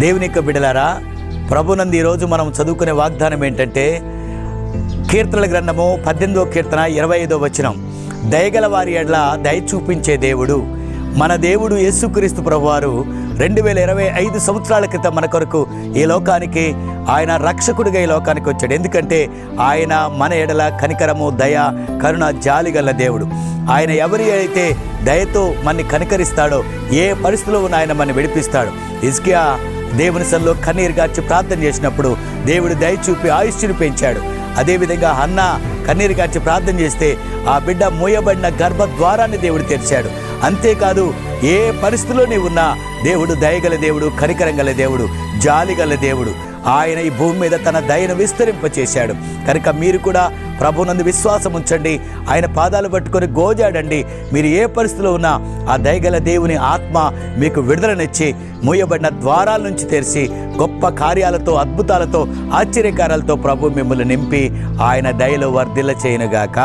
దేవుని యొక్క బిడలారా ప్రభునంది ఈరోజు మనం చదువుకునే వాగ్దానం ఏంటంటే కీర్తనల గ్రంథము పద్దెనిమిదో కీర్తన ఇరవై ఐదో వచనం. దయగల వారి ఎడ్ల దయ చూపించే దేవుడు మన దేవుడు యేసుక్రీస్తు ప్రభువారు రెండు వేల ఇరవై ఐదు సంవత్సరాల క్రితం మన కొరకు ఈ లోకానికి ఆయన రక్షకుడిగా ఈ లోకానికి వచ్చాడు. ఎందుకంటే ఆయన మన ఎడల కనికరము దయ కరుణ జాలి గల దేవుడు. ఆయన ఎవరి అయితే దయతో మనని కనికరిస్తాడో ఏ పరిస్థితిలో ఉన్న ఆయన మనని విడిపిస్తాడు? ఇస్కియా దేవుని సన్లో కన్నీరు గార్చి ప్రార్థన చేసినప్పుడు దేవుడు దయ చూపి పెంచాడు. అదేవిధంగా అన్న కన్నీరు గార్చి ప్రార్థన చేస్తే ఆ బిడ్డ మూయబడిన గర్భ ద్వారాన్ని దేవుడు తెరిచాడు. అంతేకాదు ఏ పరిస్థితిలో నీవు ఉన్నా దేవుడు దయగల దేవుడు కనికరం గల దేవుడు జాలి గల దేవుడు. ఆయన ఈ భూమి మీద తన దయను విస్తరింపచేశాడు. కనుక మీరు కూడా ప్రభునందు విశ్వాసం ఉంచండి. ఆయన పాదాలు పట్టుకొని గోజాడండి. మీరు ఏ పరిస్థితిలో ఉన్నా ఆ దయగల దేవుని ఆత్మ మీకు విడుదలనిచ్చి మూయబడిన ద్వారాల నుంచి తెరిచి గొప్ప కార్యాలతో అద్భుతాలతో ఆశ్చర్యకారాలతో ప్రభు మిమ్మల్ని నింపి ఆయన దయలో వర్ధిల్ల చేయనుగాక